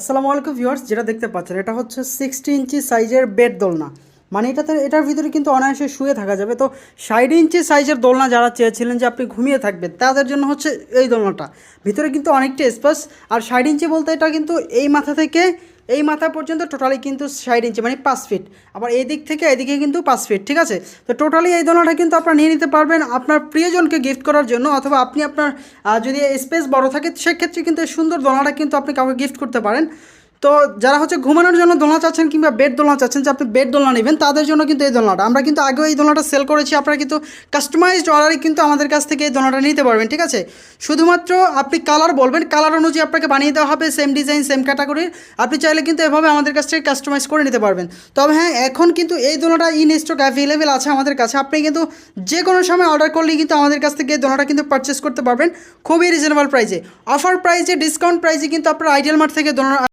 আসসালামু আলাইকুম ভিউয়ার্স, যেটা দেখতে পাচ্ছেন, এটা হচ্ছে সিক্সটি ইঞ্চি সাইজের বেড দোলনা। মানে এটাতে এটার ভিতরে কিন্তু অনায়াসে শুয়ে থাকা যাবে। তো ষাট ইঞ্চি সাইজের দোলনা যারা চেয়েছিলেন যে আপনি ঘুমিয়ে থাকবেন, তাদের জন্য হচ্ছে এই দোলনাটা। ভিতরে কিন্তু অনেকটা স্পেস আর ষাট ইঞ্চি বলতে এটা কিন্তু এই মাথা থেকে এই মাথা পর্যন্ত টোটালি কিন্তু ষাট ইঞ্চি মানে পাঁচ ফিট আবার এই দিক থেকে এদিকে কিন্তু পাঁচ ফিট ঠিক আছে? তো টোটালি এই দোলনাটা কিন্তু আপনার নিয়ে নিতে পারবেন আপনার প্রিয়জনকে গিফট করার জন্য, অথবা আপনি আপনার যদি স্পেস বড় থাকে, সেক্ষেত্রে কিন্তু এই সুন্দর দোলনাটা কিন্তু আপনি কাউকে গিফট করতে পারেন। তো যারা হচ্ছে ঘুমানোর জন্য দোলনা চাচ্ছেন কিংবা বেড দোলনা চাচ্ছেন, যে আপনি বেড দোলনা নেবেন, তাদের জন্য কিন্তু এই দোলনাটা। আমরা কিন্তু আগেও এই দোলনাটা সেল করেছি, আপনারা কিন্তু কাস্টমাইজড অর্ডারে কিন্তু আমাদের কাছ থেকে এই দোলনাটা নিতে পারবেন, ঠিক আছে? শুধুমাত্র আপনি কালার বলবেন কালার অনুযায়ী আপনাকে বানিয়ে দেওয়া হবে সেম ডিজাইন সেম ক্যাটাগরির আপনি চাইলে কিন্তু এভাবে আমাদের কাছ থেকে কাস্টমাইজ করে নিতে পারবেন। তবে হ্যাঁ এখন কিন্তু এই দোলনাটা ইন স্টক অ্যাভেলেবেল আছে আমাদের কাছে, আপনি কিন্তু যে কোনো সময় অর্ডার করলেই কিন্তু আমাদের কাছ থেকে এই দোলনাটা কিন্তু পারচেস করতে পারবেন, খুবই রিজনেবল প্রাইসে অফার প্রাইসে ডিসকাউন্ট প্রাইসে কিন্তু আপনারা আইডিয়াল মার্ট থেকে দোলনা